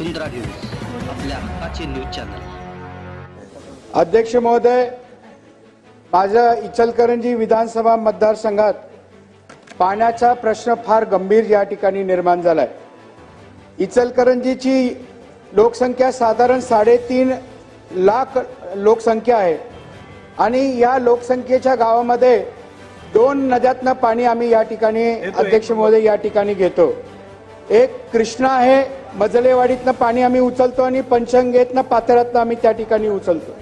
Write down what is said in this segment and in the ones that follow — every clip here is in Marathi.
वसुंधरा न्यूज आपल्या हक्काचे न्यूज चॅनल. अध्यक्ष महोदय माझ्या इचलकरंजी विधानसभा मतदारसंघात पाण्याचा प्रश्न फार गंभीर या ठिकाणी निर्माण झालाय. इचलकरंजीची लोकसंख्या साधारण साडेतीन लाख लोकसंख्या आहे आणि या लोकसंख्येच्या गावामध्ये दोन नद्यातनं पाणी आम्ही या ठिकाणी अध्यक्ष महोदय या ठिकाणी घेतो. एक कृष्णा आहे मजलेवाडीतनं पाणी आम्ही उचलतो आणि पंचंगेतनं पातळातनं आम्ही त्या ठिकाणी उचलतो.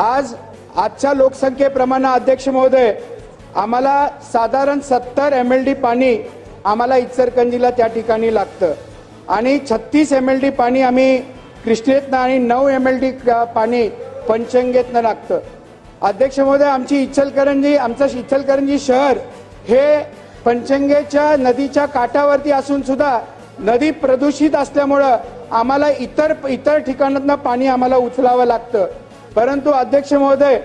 आज आजच्या लोकसंख्येप्रमाणे अध्यक्ष महोदय आम्हाला साधारण सत्तर एम एल डी पाणी आम्हाला इचरकंजीला त्या ठिकाणी लागतं. आणि छत्तीस एम एल डी पाणी आम्ही कृष्णेतनं आणि नऊ एम एल डी पाणी पंचंगेतनं लागतं. अध्यक्ष महोदय आमची इचलकरंजी आमचं इचलकरंजी शहर हे पंचंगेच्या नदीच्या काठावरती असून सुद्धा नदी प्रदूषित असल्यामुळं आम्हाला इतर इतर ठिकाणातनं पाणी आम्हाला उचलावं लागतं. परंतु अध्यक्ष महोदय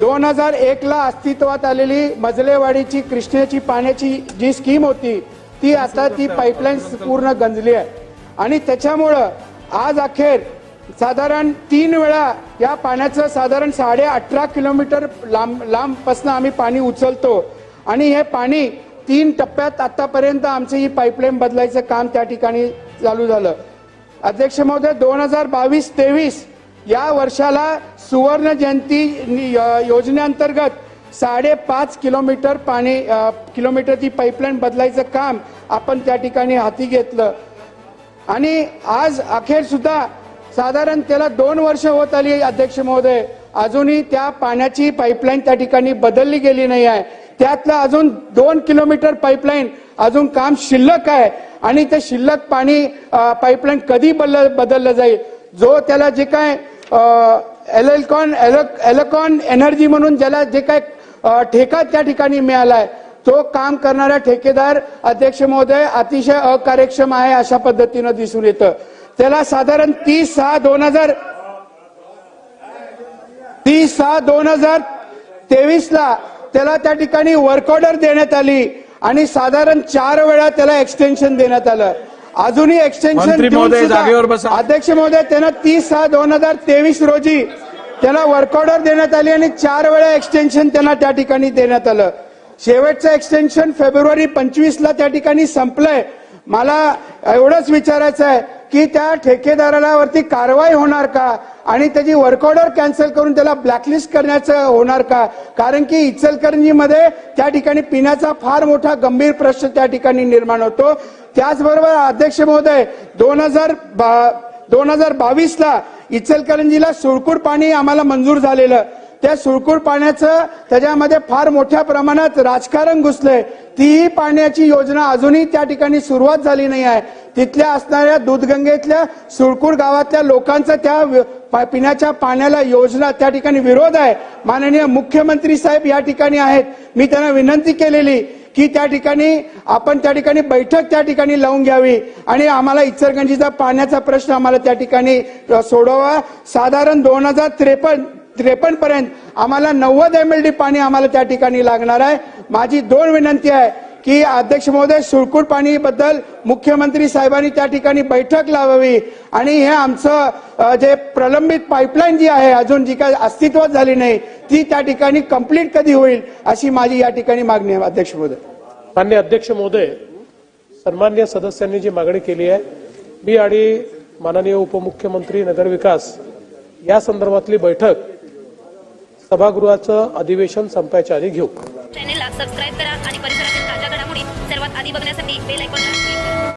दोन हजार एकला अस्तित्वात आलेली मजलेवाडीची कृष्णेची पाण्याची जी स्कीम होती ती आता ती पाईपलाईन पूर्ण गंजली आहे. आणि त्याच्यामुळं आज अखेर साधारण तीन वेळा या पाण्याचं साधारण साडे अठरा किलोमीटर लांब लांबपासून आम्ही पाणी उचलतो. आणि हे पाणी तीन टप्प्यात आतापर्यंत आमचं ही पाईपलाईन बदलायचं काम त्या ठिकाणी चालू झालं. अध्यक्ष महोदय दोन हजार बावीस तेवीस या वर्षाला सुवर्ण जयंती नि- योजनेअंतर्गत साडेपाच किलोमीटर पाणी किलोमीटरची पाईपलाईन बदलायचं काम आपण त्या ठिकाणी हाती घेतलं. आणि आज अखेर सुद्धा साधारण त्याला दोन वर्ष होत आली अध्यक्ष महोदय. अजूनही त्या पाण्याची पाईपलाईन त्या ठिकाणी बदलली गेली नाही आहे. त्यातलं अजून दोन किलोमीटर पाईपलाईन अजून काम शिल्लक आहे. आणि ते शिल्लक पाणी पाईपलाईन कधी बदल बदललं जाईल? जो त्याला जे काय एलेकॉन एलेकॉन एनर्जी म्हणून ज्याला जे काय ठेका त्या ठिकाणी मिळाला आहे तो काम करणारा ठेकेदार अध्यक्ष महोदय अतिशय अकार्यक्षम आहे अशा पद्धतीनं दिसून येतं. त्याला साधारण तीस सहा दोन हजार तीस सहा दोन हजार तेवीस ला त्याला त्या ठिकाणी वर्क ऑर्डर देण्यात आली आणि साधारण चार वेळा त्याला एक्सटेन्शन देण्यात आलं. अजूनही एक्सटेन्शन. अध्यक्ष महोदय त्यानं तीस सहा दोन हजार तेवीस रोजी त्याला वर्क ऑर्डर देण्यात आली आणि चार वेळा एक्सटेन्शन त्यांना त्या ठिकाणी देण्यात आलं. शेवटचं एक्सटेन्शन फेब्रुवारी पंचवीस ला त्या ठिकाणी संपलंय. मला एवढंच विचारायचं आहे की त्या ठेकेदारावरती कारवाई होणार का? आणि त्याची वर्क ऑर्डर कॅन्सल करून त्याला ब्लॅकलिस्ट करण्याचं होणार का? कारण की इचलकरंजीमध्ये त्या ठिकाणी पिण्याचा फार मोठा गंभीर प्रश्न त्या ठिकाणी निर्माण होतो. त्याचबरोबर अध्यक्ष महोदय दोन हजार दोन हजार बावीसला इचलकरंजीला सुळकूर पाणी आम्हाला मंजूर झालेलं. त्या सुळकूर पाण्याचं त्याच्यामध्ये फार मोठ्या प्रमाणात राजकारण घुसलंय तीही पाण्याची योजना अजूनही त्या ठिकाणी सुरुवात झाली नाही आहे. तिथल्या असणाऱ्या दूधगंगेतल्या सुळकूर गावातल्या लोकांचा त्या पा- पिण्याच्या पाण्याला योजना त्या ठिकाणी विरोध आहे. माननीय मुख्यमंत्री साहेब या ठिकाणी आहेत. मी त्यांना विनंती केलेली की त्या ठिकाणी आपण त्या ठिकाणी बैठक त्या ठिकाणी लावून घ्यावी आणि आम्हाला इचलगंजीचा पाण्याचा प्रश्न आम्हाला त्या ठिकाणी सोडवा. साधारण दोन हजार त्रेपन्न त्रेपन्न पर्यंत आम्हाला नव्वद एम एल डी पाणी आम्हाला त्या ठिकाणी लागणार आहे. माझी दोन विनंती आहे की अध्यक्ष महोदय सुळकूट पाणीबद्दल मुख्यमंत्री साहेबांनी त्या ठिकाणी बैठक लावावी. आणि हे आमचं जे प्रलंबित पाईपलाईन जी आहे अजून जी काय अस्तित्वात झाली नाही ती त्या ठिकाणी कंप्लीट कधी होईल अशी माझी या ठिकाणी मागणी आहे अध्यक्ष महोदय. मान्य अध्यक्ष महोदय सन्मान्य सदस्यांनी जी मागणी केली आहे मी आणि माननीय उपमुख्यमंत्री नगरविकास या संदर्भातली बैठक सभागृहाचं अधिवेशन संपायच्या आधी घेऊ. चॅनेलला सबस्क्राईब करा आणि परिसरातील ताज्या घडामोडी सर्वात आधी बघण्यासाठी बेल ऐकून